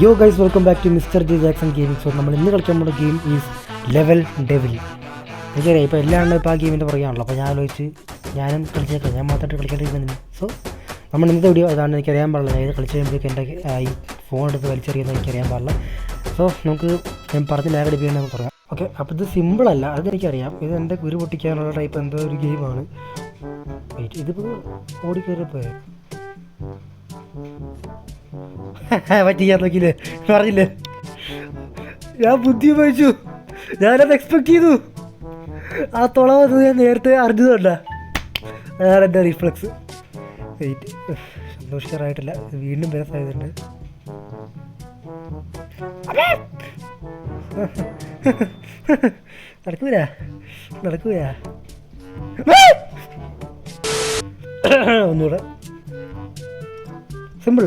Yo guys welcome back to mister J Jackson gaming so നമ്മൾ ഇന്ന് കളിക്കാൻ പോകുന്ന ഗെയിം ഈസ് ലെവൽ ഡെവിൽ എനിക്കറിയാം ഇപ്പോൾ എല്ലാവരും ഇപ്പോൾ ആ ഗെയിമിന്റെ പറയുകയാണല്ലോ അപ്പോൾ ഞാൻ ആലോചിച്ച് ഞാനും കളിച്ചേക്കാം. ഞാൻ മാത്രമായിട്ട് കളിക്കേണ്ടിരുന്നതിന് സോ നമ്മൾ ഇന്നത്തെ വീഡിയോ അതാണ് എനിക്കറിയാൻ പാടില്ല. ഞാൻ ഇത് കളിച്ച് കഴിയുമ്പോഴേക്കും എന്റെ ഈ ഫോൺ എടുത്ത് വലിച്ചെറിയുന്നത് എനിക്കറിയാൻ പാടില്ല. സോ നമുക്ക് ഞാൻ പറഞ്ഞ് ലാഗ് അടിപ്പിക്കണമെന്ന് പറയാം ഓക്കെ അപ്പോൾ ഇത് സിമ്പിളല്ല അതെനിക്കറിയാം ഇത് എന്റെ കുരു പൊട്ടിക്കാനുള്ള ടൈപ്പ് എന്തോ ഒരു ഗെയിമാണ് ഇതിപ്പോൾ ഓടിക്കയറിയപ്പോയേ പറ്റിക്കാൻ നോക്കിയില്ലേ പറഞ്ഞില്ലേ? ഞാൻ ബുദ്ധി ഉപയോഗിച്ചു. ഞാനത് എക്സ്പെക്ട് ചെയ്തു. ആ തുള വന്നത് ഞാൻ നേരത്തെ അറിഞ്ഞതുകൊണ്ടാ. അതാണ് എന്റെ റിഫ്ലക്സ് വെയിറ്റ് സന്തോഷിക്കാറായിട്ടില്ല വീണ്ടും വരാൻ സാധ്യതയുണ്ട്. നടക്കൂല നടക്കൂല ഒന്നുകൂടെ. സിമ്പിൾ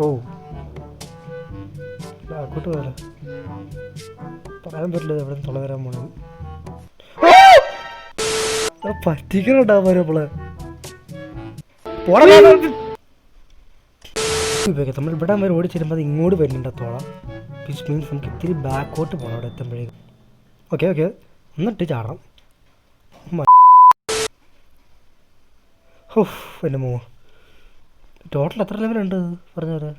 ഓ. അങ്ങോട്ട് പോയാലോ പറയാൻ പറ്റില്ല എവിടെ തുള വരാൻ പോണത്. പറ്റിക്കണുണ്ടാവും നമ്മൾ നമ്മൾ ഇവിടെ വരെ ഓടി ചെല്ലുമ്പോൾ അത് ഇങ്ങോട്ട് വരുന്നുണ്ട് തോള. വിച്ച് മീൻസ് നമുക്ക് ഇത്തിരി ബാക്കോട്ട് പോകണം അവിടെ എത്തുമ്പോഴേക്കും. ഓക്കെ ഓക്കെ എന്നിട്ട് ചാടാം ഓ എന്റെ മോ ടോട്ടൽ എത്ര ലെവലുണ്ട് പറഞ്ഞവര്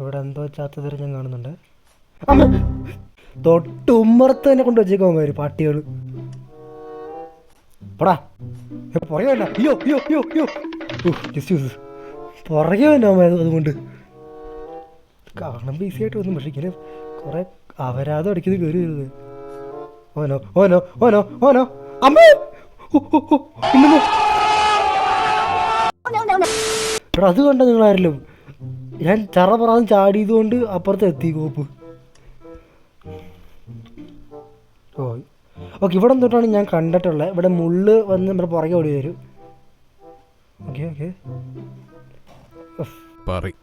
ഇവിടെ എന്തോ ചാത്ത തരം ഞാൻ കാണുന്നുണ്ട്. അമ്മ! തൊട്ട് ഉമ്മറത്ത് തന്നെ കൊണ്ട് വെച്ചേക്കോമാര് പാട്ടികൾ പോടാ. ഏ, പുറകെ വേണ്ട അയ്യോ അയ്യോ അയ്യോ അയ്യോ. ജസ്റ്റ് യൂസ് പുറകെ വേണ്ട അതുകൊണ്ട്. കാണുമ്പോൾ ഈസി ആയിട്ട് വന്നു പക്ഷേ ഇങ്ങനെ കുറെ അപരാധം അടിക്കുന്നത് കയറി വരുന്നത്. ഓനോ ഓനോ ഓനോ ഓനോ. അമ്മ! എടാ അത് കണ്ട നിങ്ങളാരല്ലോ ഞാൻ ചറ പ്രാന്ന് ചാടിയത് കൊണ്ട് അപ്പുറത്ത് എത്തി കോപ്പ്. ഓ ഓക്കെ ഇവിടെ തൊട്ടാണ് ഞാൻ കണ്ടിട്ടുള്ളത് ഇവിടെ മുള്ള് വന്ന് നമ്മുടെ പുറകെ ഓടി വരും. Okay okay. പറ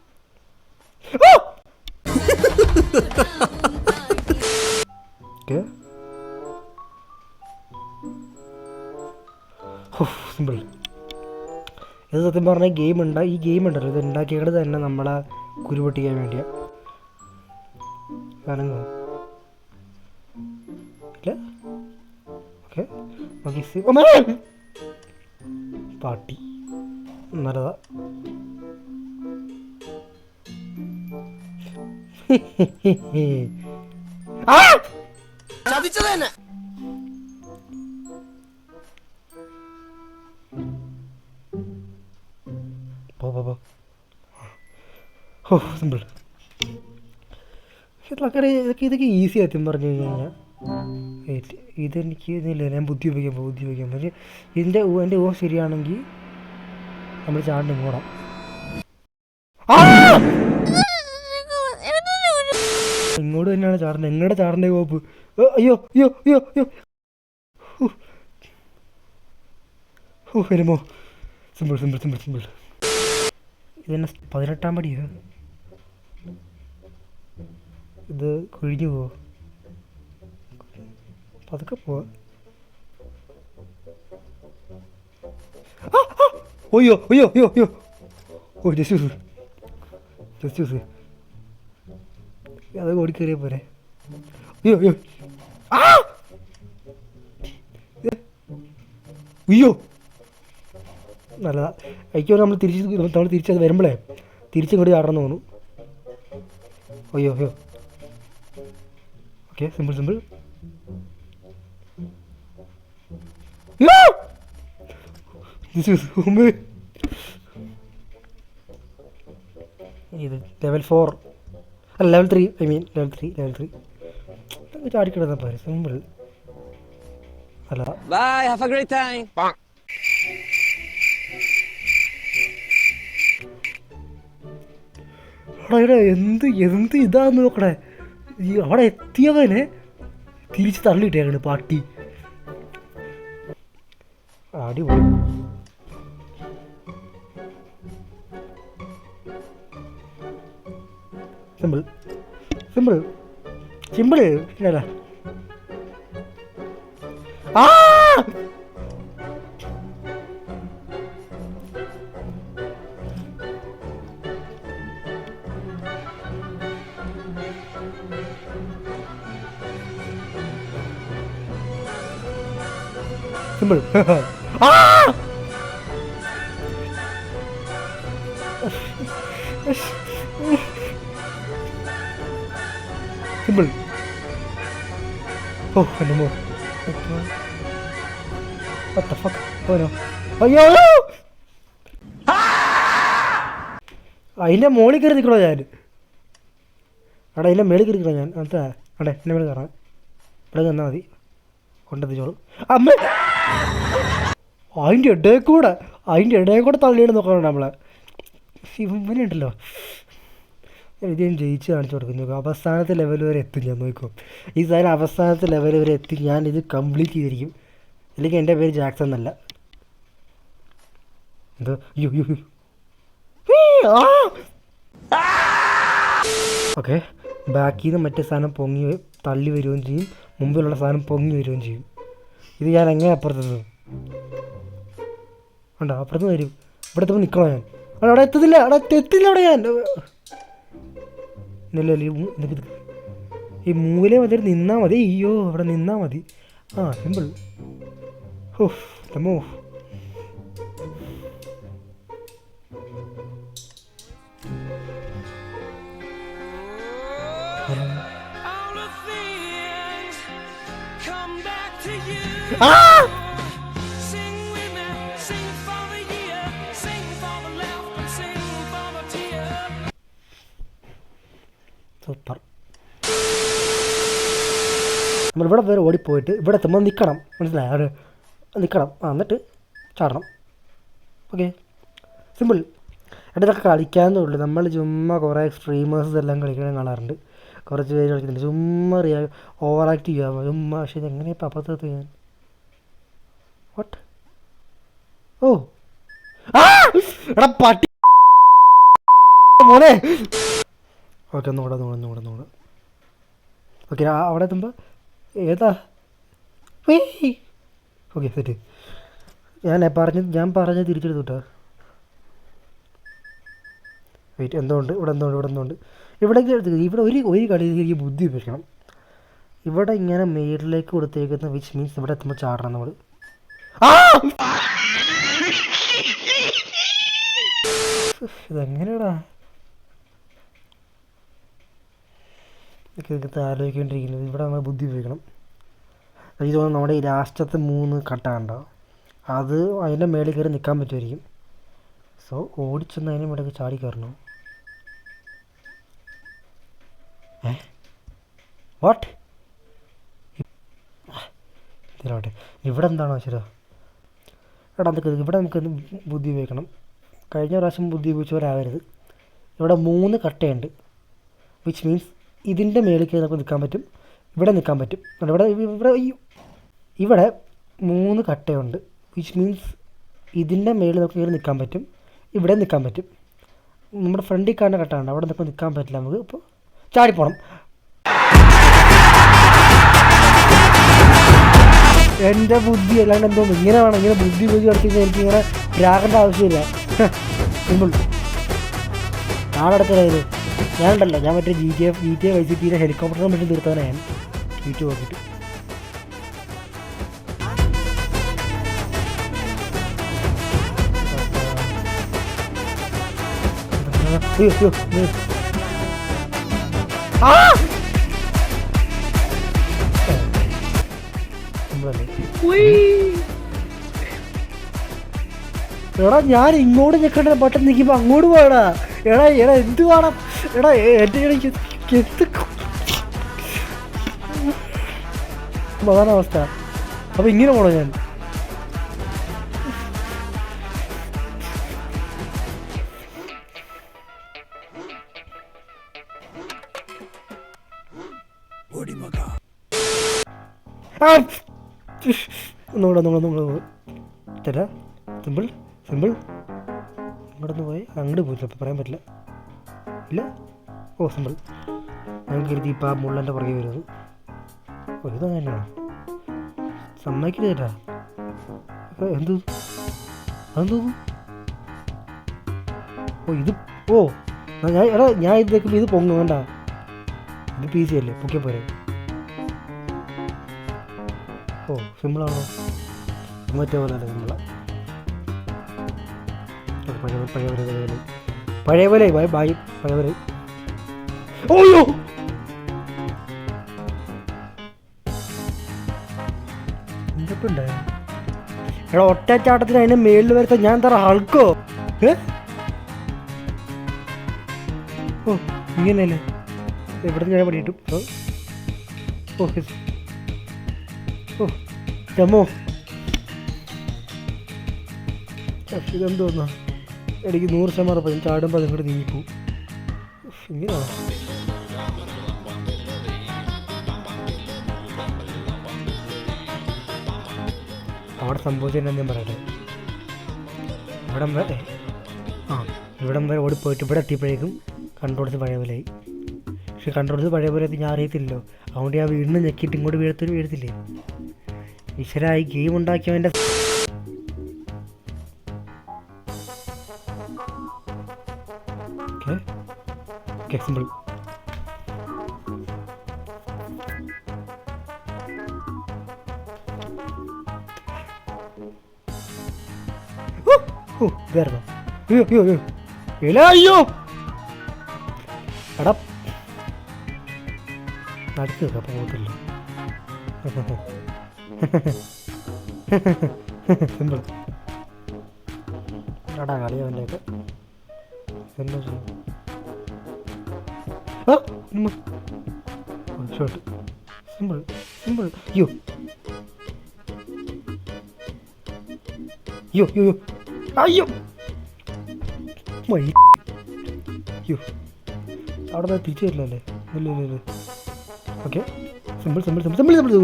ഓക്കെ. സിമ്പിൾ ഇത് സത്യം പറഞ്ഞാൽ ഗെയിം ഉണ്ട് ഈ ഗെയിം ഉണ്ടല്ലോ ഇത് ഉണ്ടാക്കിയത് തന്നെ നമ്മളെ കുരുപൊട്ടിക്കാൻ വേണ്ടിയാണ്! പാട്ടി. നല്ലതാ. ആ! പോ പോ പോ. ഓ സിമ്പിൾ. പക്ഷെ ഇതൊക്കെ ഇതൊക്കെ ഇതൊക്കെ ഈസി ആദ്യം പറഞ്ഞു കഴിഞ്ഞാൽ വെയിറ്റ് ഇതെനിക്ക് ഇതില്ല ഞാൻ ബുദ്ധി ഉപയോഗിക്കാൻ ബുദ്ധി ഉപയോഗിക്കാൻ പക്ഷേ ഇതിന്റെ എന്റെ ഊഹം ശരിയാണെങ്കിൽ നമ്മൾ ചാണ്ടി ഇങ്ങോടാം ഇങ്ങോട്ട് തന്നെയാണ് ചാടുന്നത്. എങ്ങടെ ചാടേണ്ട കോപ്പ്. അയ്യോ അയ്യോ അയ്യോ അയ്യോ. ഹൂ. ഹൂ, വരുമോ? Simple simple simple simple. ഇതെന്നെ പതിനെട്ടാം പടിയോ? ഇത് കൊഴിഞ്ഞു പോവോ? പതുക്കെ പോവാ? ആ, ആ! അയ്യോ അയ്യോ അയ്യോ അയ്യോ! ഓ ജസ്റ്റ് യൂസ് ജസ്റ്റ് യൂസ് അത് ഓടിക്കേറിയ പോരെ. അയ്യോ അയ്യോ! ആ! ഏ, അയ്യോ! നല്ലതാ. എനിക്ക് നമ്മൾ തിരിച്ച് നമ്മൾ തിരിച്ചത് വരുമ്പോഴേ തിരിച്ചിങ്ങോട്ട് ചാടണം തോന്നുന്നു. അയ്യോ അയ്യോ. Okay simple simple. ഇത് ലെവൽ ഫോർ അല്ല level three I mean level three level three ചാടിക്കിടന്ന പോരെ സിമ്പിൾ അല്ല bye have a great time. എടാ എടാ എന്ത് എന്ത് ഇതാന്ന് നോക്കണേ. ഈ അവിടെ എത്തിയവനെ തിരിച്ച് തള്ളിയിട്ടേക്കാണ് പാട്ടി. അടിപൊളി. സിമ്പിൾ. സിമ്പിൾ. സിമ്പിൾ. ഇല്ലടാ ആ! ആ! സിമ്പിൾ ഓ എന്റെ മോ What the fuck? Oh no. അയ്യോ! അതിന്റെ മുകളിൽ കയറി നിൽക്കണോ ഞാൻ? അവിടെ അതിന്റെ മേളിൽ കയറി നിൽക്കണോ ഞാൻ? അതാ അവിടെ എന്റെ മേളിൽ കയറാം. ഇവിടെ നിന്നാൽ മതി. കൊണ്ടെത്തിച്ചോളും. അമ്മ! അതിന്റെ ഇടയിൽ കൂടെ അതിന്റെ ഇടയിൽ കൂടെ തള്ളിയിട്ട് നോക്കണം നമ്മളെ? ഇവനെ ഉണ്ടല്ലോ ഇത് ജയിച്ച് കാണിച്ചു കൊടുക്കുന്നു. അവസാനത്തെ ലെവൽ വരെ എത്തും ഞാൻ നോക്കും. ഈ സാധനം അവസാനത്തെ ലെവൽ വരെ എത്തി ഞാൻ ഇത് കംപ്ലീറ്റ് ചെയ്തിരിക്കും. അല്ലെങ്കിൽ എന്റെ പേര് ജാക്സൺ എന്നല്ല. എന്തോ? ഓക്കെ ബാക്കിൽ നിന്ന് മറ്റേ സാധനം പൊങ്ങി തള്ളി വരികയും ചെയ്യും. മുമ്പിലുള്ള സാധനം പൊങ്ങി വരികയും ചെയ്യും. ഇത് ഞാൻ എങ്ങനെ അപ്പുറത്ത് ഉണ്ടോ? അപ്പുറത്ത് വരും. ഇവിടെ എത്തുമ്പോൾ നിൽക്കണോ ഞാൻ? അവിടെ എത്തുന്നില്ല അവിടെ എത്തില്ല അവിടെ ഞാൻ. ഇല്ല ഇല്ല, ഈ. മൂല മതി നിന്നാൽ മതി. അയ്യോ അവിടെ നിന്നാൽ മതി. ആ സിമ്പിൾ ഓഫ് തമ്മോ സൂപ്പർ നമ്മൾ ഇവിടെ വരെ ഓടിപ്പോയിട്ട് ഇവിടെ എത്തുമ്പോൾ നിൽക്കണം മനസ്സിലായ? അവിടെ നിൽക്കണം ആ എന്നിട്ട് ചാടണം. ഓക്കെ സിമ്പിൾ എടാ ഇതൊക്കെ കളിക്കാന്നേ ഉള്ളൂ. നമ്മൾ ചുമ്മാ കുറേ സ്ട്രീമേഴ്സ് എല്ലാം കളിക്കണം കാണാറുണ്ട്. കുറച്ച് പേര് കളിക്കുന്നുണ്ട്. ചുമ്മാ റിയാ ഓവർ ആക്ട് ചെയ്യുക ചുമ്മാ പക്ഷേ ഇതെങ്ങനെ ഇപ്പം അപ്പുറത്ത് ഞാൻ വാട്ട് ഓ. എടാ പട്ടി. മോനെ. ഓക്കെ നോടാ നോടാ നോടാ ഒന്നുകൂടെ. ഓക്കെ അവിടെ എത്തുമ്പോൾ ഏതാ? Okay set. ഞാൻ പറഞ്ഞ ഞാൻ പറഞ്ഞ തിരിച്ചെടുത്തു കേട്ടോ. വെയിറ്റ് എന്തുകൊണ്ട്? ഇവിടെ എന്തുകൊണ്ട്? ഇവിടെ എന്തുകൊണ്ട്? ഇവിടെ ഇവിടെ ഒരു ഒരു കളി എനിക്ക് ബുദ്ധി ഉപയോഗിക്കണം ഇവിടെ ഇങ്ങനെ മേലിലേക്ക് കൊടുത്തേക്കുന്ന വിച്ച് മീൻസ് ഇവിടെ എത്തുമ്പോൾ ചാടണം നമ്മൾ ആ! ഇതെങ്ങനെയാടാ ഇതൊക്കെ ആലോചിക്കേണ്ടിയിരിക്കുന്നത് ഇവിടെ നമ്മൾ ബുദ്ധി ഉപയോഗിക്കണം. എനിക്ക് തോന്നുന്നു നമ്മുടെ ഈ ലാസ്റ്റത്തെ മൂന്ന് കട്ടാണ്ടോ അത് അതിന്റെ മേളിൽ കയറി നിൽക്കാൻ പറ്റുമായിരിക്കും. സോ ഓടിച്ചെന്ന് മേളിൽ ചാടി കയറണം? ഏ? വാട്ട് ഇതിലോട്ടെ. ഇവിടെ എന്താണോ ശരി എടാ എന്തൊക്കെ ഇവിടെ നമുക്ക് ബുദ്ധി ഉപയോഗിക്കണം. കഴിഞ്ഞ പ്രാവശ്യം ബുദ്ധി ഉപയോഗിച്ചവരാകരുത് ഇവിടെ മൂന്ന് കട്ടയുണ്ട്. വിച്ച് മീൻസ് ഇതിന്റെ മേളിൽ കയറി നമുക്ക് നിൽക്കാൻ പറ്റും. ഇവിടെ നിൽക്കാൻ പറ്റും. ഇവിടെ ഇവിടെ ഇവിടെ മൂന്ന് കട്ടയുണ്ട്. വിച്ച് മീൻസ് ഇതിന്റെ മേളിൽ നമുക്ക് കയറി നിൽക്കാൻ പറ്റും. ഇവിടെ നിൽക്കാൻ പറ്റും. നമ്മുടെ ഫ്രണ്ടിൽ കാണുന്ന കട്ടാണ് അവിടെ നമുക്ക് നിൽക്കാൻ പറ്റില്ല നമുക്ക്. ഇപ്പോൾ ചാടിപ്പോണം. എന്റെ ബുദ്ധി അല്ലാണ്ട് എന്തോ ഇങ്ങനെ വേണം. ഇങ്ങനെ ബുദ്ധി ബുദ്ധി കളിക്കുന്നത് എനിക്ക് ഇങ്ങനെ രാഗേണ്ട ആവശ്യമില്ല. സിമ്പിൾ നാടടക്കലായത് ഞാനുണ്ടല്ലോ ഞാൻ മറ്റേ G T F G T A vice ടിയിലെ ഹെലികോപ്റ്ററിനെ പറ്റി തീർത്തവനെ ഞാൻ. യൂട്യൂബ് നോക്കിയിട്ട്? എടാ ഞാൻ ഇങ്ങോട്ട് നിൽക്കേണ്ട ബട്ടൺ നിൽക്കുമ്പോൾ അങ്ങോട്ട് പോയടാ. എടാ എടാ എന്ത് വേണം എടാ എന്റെ എനിക്ക് എന്ത് അതാണ് അവസ്ഥ. അപ്പോൾ ഇങ്ങനെ പോണോ ഞാൻ! ഒന്നുകൂടെ ഒന്നുകൂടെ ഒന്നുകൂടെ തരാ സിമ്പിൾ സിമ്പിൾ. ഇങ്ങോട്ട് ഒന്ന് പോയി അങ്ങോട്ട് പോയി. ചിലപ്പോൾ പറയാൻ പറ്റില്ല. ഇല്ല? ഓ സിമ്പിൾ. ഞാൻ കരുതി ഇപ്പം ആ മുള്ളന്റെ പുറകെ വരുന്നത്. ഇത് തന്നെയാണ് സമ്മതിക്കില്ല ചേട്ടാ. എന്ത്? അതെന്തോ? ഓ ഇത് ഓ ഞാൻ എടാ ഞാൻ ഇത് വെക്കുമ്പോൾ ഇത് പൊങ്ങും വേണ്ട. ഇത് പി സി അല്ലേ പൊക്കിയ പോരെ. ഓ സിമ്പിളാണോ? മറ്റേ പോലെ അല്ല അത് പഴയ പഴയ പോലെ പഴയ പോലെ പഴയ പോലെ ഓയോ എടാ ഒറ്റച്ചാട്ടത്തിന് അതിന് മേളിൽ വരുത്ത ഞാൻ എന്താ ആൾക്കോ ഓ ഇങ്ങനെയല്ലേ എവിടുന്ന് ഞാൻ പണിയിട്ടു. ഓ. ഓ ചമ്മോ ഇതെന്തോന്നാ? എനിക്ക് നൂറ് ശതമാനം ഉറപ്പാണ്. ചാടുമ്പോൾ അതിങ്ങോട്ട് നീങ്ങിപ്പോവും. ഇങ്ങനെയാണോ? അവിടെ സംഭവിച്ചതെന്നു ഞാൻ പറയട്ടെ. ഇവിടം വരെ ആ ഇവിടം വരെ ഓടി പോയിട്ട് ഇവിടെ എത്തിയപ്പോഴേക്കും കൺട്രോൾസ് പഴയ പോലെയായി പക്ഷെ കൺട്രോൾസ് പഴയ പോലെ ഞാൻ അറിയത്തില്ലല്ലോ. അതുകൊണ്ട് ഞാൻ വീണ്ടും ഞെക്കിയിട്ട് ഇങ്ങോട്ട് വീഴത്തൊരു വീഴത്തില്ലേ? ഈശ്വരായി ഗെയിം ഉണ്ടാക്കിയവന്റെ ഓ ഇതായിരുന്നോ. അയ്യോ അയ്യോ അയ്യോ. ഇല അയ്യോ. എടാ. അടുത്ത് അപ്പോൾ പോകത്തില്ല. സിമ്പിൾ. എടാ കളി അവന്റെയൊക്കെ എന്താ ഷോട്ട് സിമ്പിൾ. സിമ്പിൾ അയ്യോ അയ്യോ അയ്യോ. അയ്യോ. മൈ അയ്യോ അവിടെ നിന്ന് തിരിച്ചു വരില്ലല്ലേ ഇല്ല ഇല്ല ഇല്ല. Okay. Simple simple simple simple simple.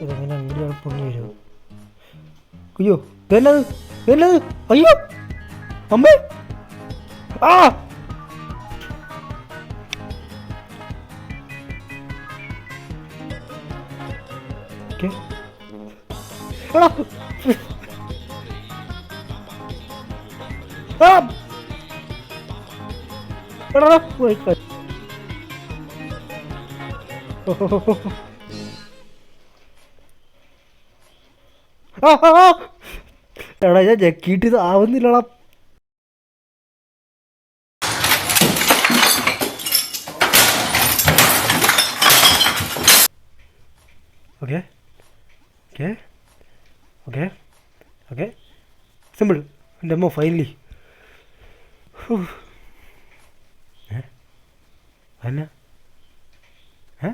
ഇതെങ്ങനെ അങ്ങനെയാണ് പൊണ്ണി വരുമോ അയ്യോ ഇതെന്നത് ഇതെന്നത് അയ്യോ. അമ്മേ ആ! എടാ ആ എടാ പോയി കളി. ഓഹോഹോഹോ. ആ, ആ, ആ. എടാ ഞാൻ ഞെക്കിയിട്ട് ഇത് ആവുന്നില്ലടാ okay okay okay okay simple എന്റെ അമ്മ ഫൈനലി ഏ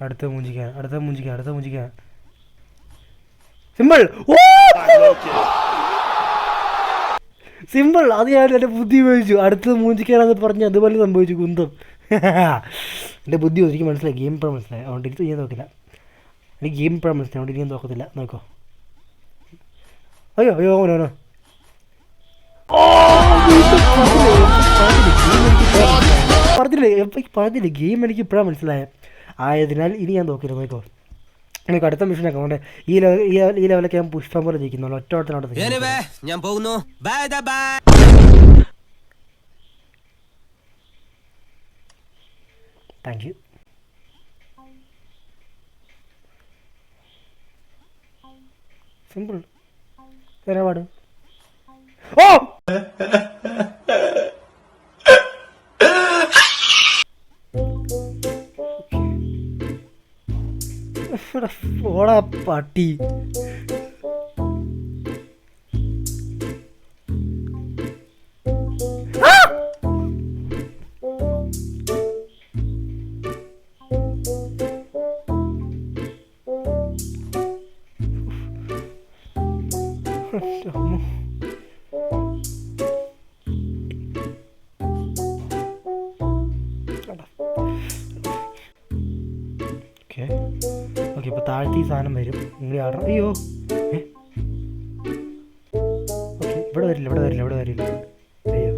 അടുത്ത മൂഞ്ചിക്കാൻ അടുത്ത മൂഞ്ചിക്കാൻ അടുത്ത മൂഞ്ചിക്കാൻ സിമ്പിൾ ഓ! സിമ്പിൾ അത് ഞാൻ എന്റെ ബുദ്ധി ഉപയോഗിച്ചു. അടുത്തത് മൂഞ്ചിക്കാനാന്ന് പറഞ്ഞ് അതുപോലെ സംഭവിച്ചു കുന്തം. എന്റെ ബുദ്ധി ഒരിക്കലും മനസ്സിലായി. ഗെയിം ഇപ്പോഴും മനസ്സിലായി. അതുകൊണ്ട് എനിക്ക് ചെയ്യാൻ നോക്കില്ല എനിക്ക് ഗെയിം ഇപ്പോഴും മനസ്സിലായി. അതുകൊണ്ട് ഇനി ഞാൻ നോക്കത്തില്ല നോക്കോ. അയ്യോ അയ്യോ ഓനോ ഓനോ പറഞ്ഞില്ലേ? പറഞ്ഞില്ലേ? ഗെയിം എനിക്ക് ഇപ്പോഴാണ് മനസ്സിലായത് ആയതിനാൽ ഇനി ഞാൻ നോക്കില്ല നോക്കോ. എനിക്ക് അടുത്ത മിഷനൊക്കെ അതുകൊണ്ട് ഈ ലെവൽ ഈ ലെവൽ- ഈ ലെവലൊക്കെ ഞാൻ പുഷ്പം പോലെ ജയിക്കുന്നുള്ളൂ. ഒറ്റ ഓട്ടത്തിനോട് ഞാൻ പോകുന്നു. Bye bye thank you simple നിലപാട് ഓ! എടാ, പോടാ പട്ടി. ഇവിടെ വരില്ല ഇവിടെ വരില്ല ഇവിടെ വരില്ല. അയ്യോ.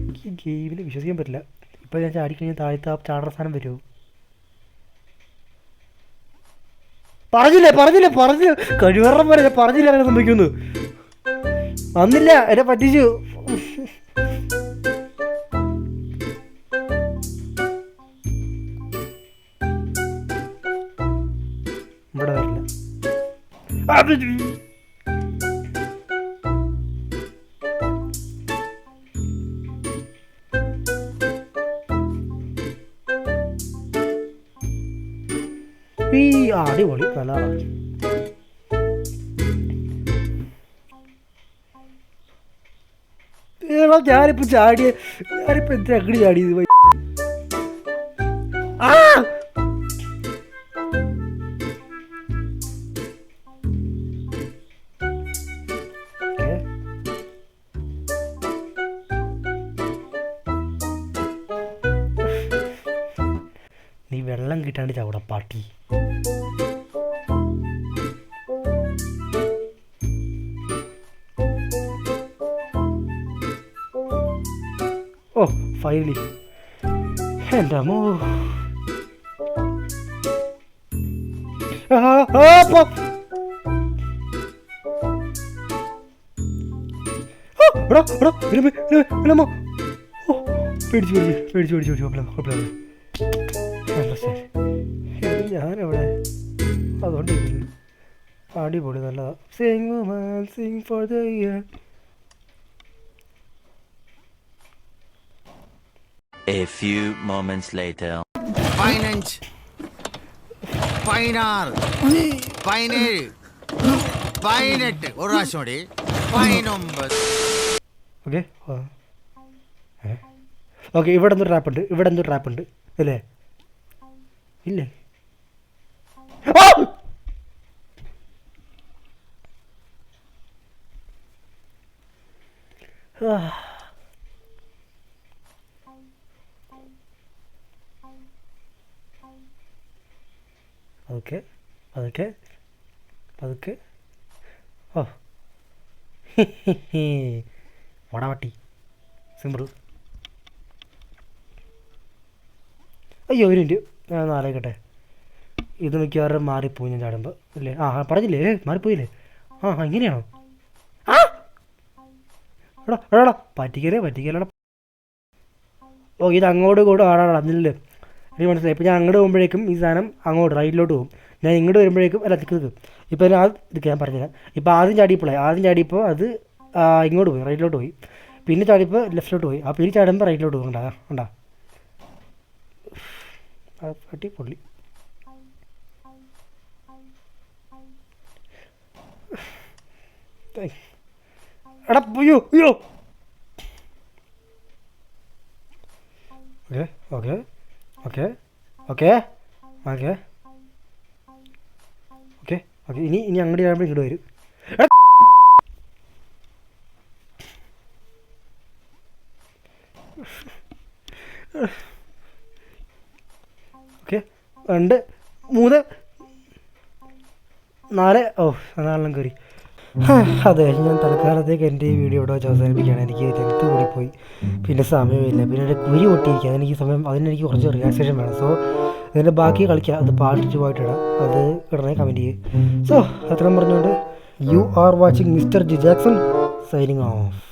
എനിക്ക് ഗെയിമിൽ വിശ്വസിക്കാൻ പറ്റില്ല. ഇപ്പോൾ ഞാൻ ചാടിക്കഴിഞ്ഞാൽ താഴത്തെ ആ ചാടുന്ന സാധനം വരുമോ പറഞ്ഞില്ലേ പറഞ്ഞില്ലേ പറഞ്ഞു കഴിവറം പോലെ പറഞ്ഞില്ല അങ്ങനെ സംഭവിക്കുന്നു വന്നില്ല എന്നെ പറ്റിച്ചു. ഇവിടെ വരില്ല. ഈ അടിപൊളി കലാറാണ് ഞാനിപ്പോ ചാടിയ ഞാനിപ്പോ എന്തിനാ അങ്ങോട്ട് ചാടിയത്. നീ വെള്ളം കിട്ടാണ്ട് ചവിട ഫൈനലി എന്റെ അമ്മോ ഞാനെവിടെ അതുകൊണ്ട്. അടിപൊളി നല്ലതാ. Sing sing for the year A few moments later. പതിനഞ്ച് പതിനാറ് പതിനേഴ് പതിനെട്ട്. ഒരു പ്രാവശ്യം കൂടി. പതിനൊമ്പത്. ഓക്കെ ഓക്കെ ഇവിടെ എന്തൊരു ട്രാപ്പ് ഉണ്ട്. ഇവിടെ എന്തൊരു ട്രാപ്പ് ഉണ്ട്. അല്ലേ ഇല്ലേ? ആ! ആ. പതുക്കെ പതുക്കെ പതുക്കെ. ഓ. വടവട്ടി സിമ്പിൾ. അയ്യോ ഒരു മിനിറ്റ്. ഞാൻ ആലോചിക്കട്ടെ. ഇത് മിക്കവാറും മാറിപ്പോയി ഞാൻ ചാടുമ്പോൾ അല്ലേ ആ പറഞ്ഞില്ലേ? ഏ, മാറിപ്പോയില്ലേ? ആ എങ്ങനെയാണോ ഇങ്ങനെയാണോ? ആ! എടാ എടാ പറ്റിക്കലേ ഓ ഇത് അങ്ങോട്ട് കൂടെ ആടാടാ അതില്ലേ എനിക്ക് മനസ്സിലായി. ഇപ്പോൾ ഞാൻ അങ്ങോട്ട് പോകുമ്പോഴേക്കും ഈ സാധനം അങ്ങോട്ട് റൈറ്റിലോട്ട് പോകും. ഞാൻ ഇങ്ങോട്ട് വരുമ്പോഴേക്കും അല്ല തിക്കും ഇപ്പോൾ ആ- ഇത് ഞാൻ പറഞ്ഞുതരാം. ഇപ്പോൾ ആദ്യം ചാടിയപ്പോഴേ ആദ്യം ചാടിയപ്പോൾ അത് ഇങ്ങോട്ട് പോയി റൈറ്റിലോട്ട് പോയി. പിന്നെ ചാടിയപ്പോൾ ലെഫ്റ്റിലോട്ട് പോയി. ആ പിന്നെ ചാടുമ്പോൾ റൈറ്റിലോട്ട് പോകും ഉണ്ടാ എടാ അയ്യോ അയ്യോ. Okay okay. Okay. Okay. Okay. Okay. Okay. ഇനി ഇനി അങ്ങോട്ട് ചാടുമ്പോൾ ഇങ്ങോട്ട് വരും. ഓക്കെ. രണ്ട് മൂന്ന് നാല്. ഓ നാലെണ്ണം കയറി അതെ ഞാൻ തൽക്കാലത്തേക്ക് എന്റെ ഈ വീഡിയോ ഇവിടെ വെച്ച് അവസാനിപ്പിക്കുകയാണ്. എനിക്ക് ലെങ്ത് കൂടിപ്പോയി. പിന്നെ സമയമില്ല. പിന്നെ എന്റെ കുരി പൊട്ടിയിരിക്കുക അതെനിക്ക് സമയം അതിനെനിക്ക് കുറച്ച് റിലാക്സേഷൻ വേണം. സോ അതിന്റെ ബാക്കി കളിക്കാം അത് ആയിട്ട് അത് ഇടണേ കമന്റ് ചെയ്യും. സോ അത്രയും പറഞ്ഞുകൊണ്ട് you are watching mister G Jackson signing off